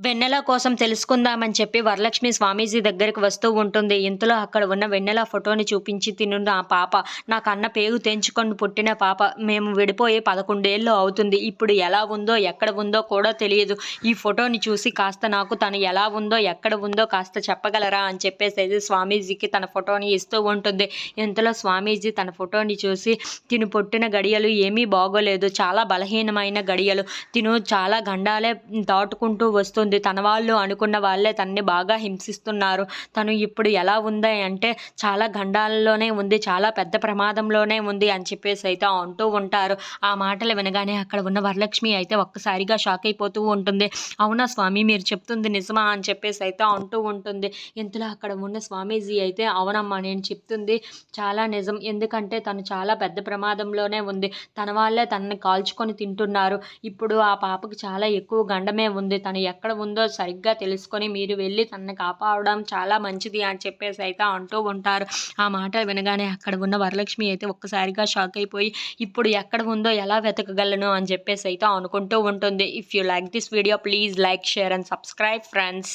వెన్నెల కోసం తెలుసుకుందామని చెప్పి వరలక్ష్మి స్వామీజీ దగ్గరికి వస్తూ ఉంటుంది. ఇంతలో అక్కడ ఉన్న వెన్నెల ఫోటోని చూపించి తిను నా పాప నాకు అన్న పేగు తెంచుకొని పుట్టిన పాప మేము విడిపోయి పదకొండేళ్ళు అవుతుంది. ఇప్పుడు ఎలా ఉందో ఎక్కడ ఉందో కూడా తెలియదు. ఈ ఫోటోని చూసి కాస్త నాకు తను ఎలా ఉందో ఎక్కడ ఉందో కాస్త చెప్పగలరా? అని చెప్పేసి స్వామీజీకి తన ఫోటోని ఇస్తూ ఉంటుంది. ఇంతలో స్వామీజీ తన ఫోటోని చూసి తిను పుట్టిన గడియలు ఏమీ బాగోలేదు. చాలా బలహీనమైన గడియలు. తిను చాలా గండాలే దాటుకుంటూ వస్తుంది. తన వాళ్ళు అనుకున్న వాళ్ళే తనని బాగా హింసిస్తున్నారు. తను ఇప్పుడు ఎలా ఉంది అంటే చాలా గండాలలోనే ఉంది చాలా పెద్ద ప్రమాదంలోనే ఉంది అని చెప్పేసి అయితే అంటూ ఉంటారు. ఆ మాటలు వినగానే అక్కడ ఉన్న వరలక్ష్మి అయితే ఒక్కసారిగా షాక్ అయిపోతూ ఉంటుంది. అవునా స్వామి మీరు చెప్తుంది నిజమా అని చెప్పేసి అయితే అంటూ ఉంటుంది. ఇంతలో అక్కడ ఉన్న స్వామీజీ అయితే అవునమ్మా నేను చెప్తుంది చాలా నిజం. ఎందుకంటే తను చాలా పెద్ద ప్రమాదంలోనే ఉంది. తన వాళ్ళే తనని కాల్చుకొని తింటున్నారు. ఇప్పుడు ఆ పాపకు చాలా ఎక్కువ గండమే ఉంది. తను ఎక్కడ ఎక్కడ ఉందో సరిగ్గా తెలుసుకొని మీరు వెళ్ళి తనని కాపాడడం చాలా మంచిది అని చెప్పేసి అయితే అంటూ ఉంటారు. ఆ మాటలు వినగానే అక్కడ ఉన్న వరలక్ష్మి అయితే ఒక్కసారిగా షాక్ అయిపోయి ఇప్పుడు ఎక్కడ ఉందో ఎలా వెతకగలను? అని చెప్పేసి అయితే అనుకుంటూ ఉంటుంది. If you like this video please like share and subscribe friends